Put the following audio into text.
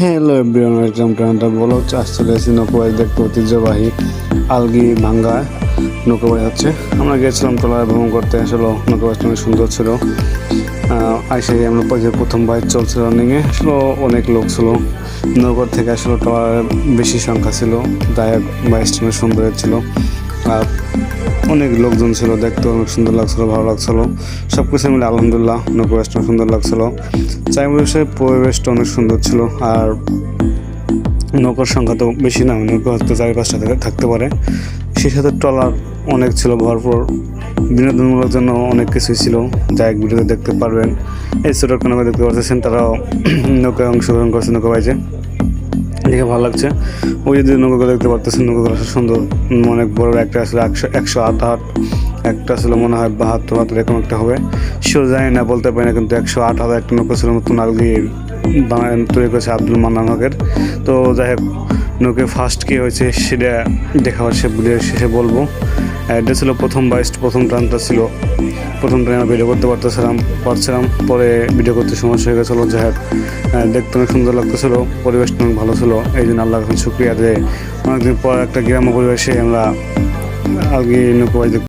Hello everyone welcome to another blog আজ চলে এসেছি নৌকোবাই দেখতে ঐতিহ্যবাহী আলগি ভাঙ্গা নৌকোবাই হচ্ছে, আমরা গেছিলাম ট্রলার ভ্রমণ করতে, আসলে নৌকোবাইটা অনেক সুন্দর ছিল। আইসে আমরা পরে প্রথম বাইক চলছিল রানিংয়ে আসলে অনেক লোক ছিল। নৌকর থেকে আসলে ট্রলারের বেশি সংখ্যা ছিল হোক বাইকটা অনেক সুন্দর ছিল। আর অনেক লোকজন ছিল দেখতে অনেক সুন্দর লাগছিল, ভালো লাগছিল। সব কিছু মিলে আলহামদুলিল্লাহ নৌকোবাসটা সুন্দর লাগছিল। চাইমুরের পরিবেশটা অনেক সুন্দর ছিল আর নৌকার সংখ্যা তো বেশি না, নৌকা হয়তো চারি পাঁচটা থেকে থাকতে পারে। সেই সাথে ট্রলার অনেক ছিল, ভরপুর। বিনোদনমূলক জন্য অনেক কিছুই ছিল, যা এক ভিডিওতে দেখতে পারবেন। এই ছোটো দেখতে পাচ্ছেন, তারাও নৌকায় অংশগ্রহণ করছে, নৌকা বাইজে। দেখে ভালো লাগছে। ওই যে নৌকাগুলো দেখতে পারতেছেন, নৌকাগুলো সুন্দর। অনেক বড় একটা আসলে একশো একশো আট হাত একটা ছিল মনে হয় বাহাত্তর হাত এরকম একটা হবে। সেও জানি না, বলতে পারি না, কিন্তু একশো আট হাজার একটা নৌকা ছিল নতুন আলগি বানায়, তৈরি করেছে আব্দুল মান্নান হকের। তো যাই হোক, নৌকে ফার্স্ট কী হয়েছে সেটা দেখা হচ্ছে শেষে বলব। এটা ছিল প্রথম বাইস্ট প্রথম টানটা ছিল। প্রথম টাইম ভিডিও করতে পারতেছিলাম, পারছিলাম, পরে ভিডিও করতে সমস্যা হয়ে গেছিল, যাই দেখতে অনেক সুন্দর লাগতেছিল, পরিবেশটা অনেক ভালো ছিল, এই জন্য আল্লাহ শুক্রিয়া যে অনেকদিন পর একটা গ্রাম্য পরিবেশে আমরা আগে নৌকো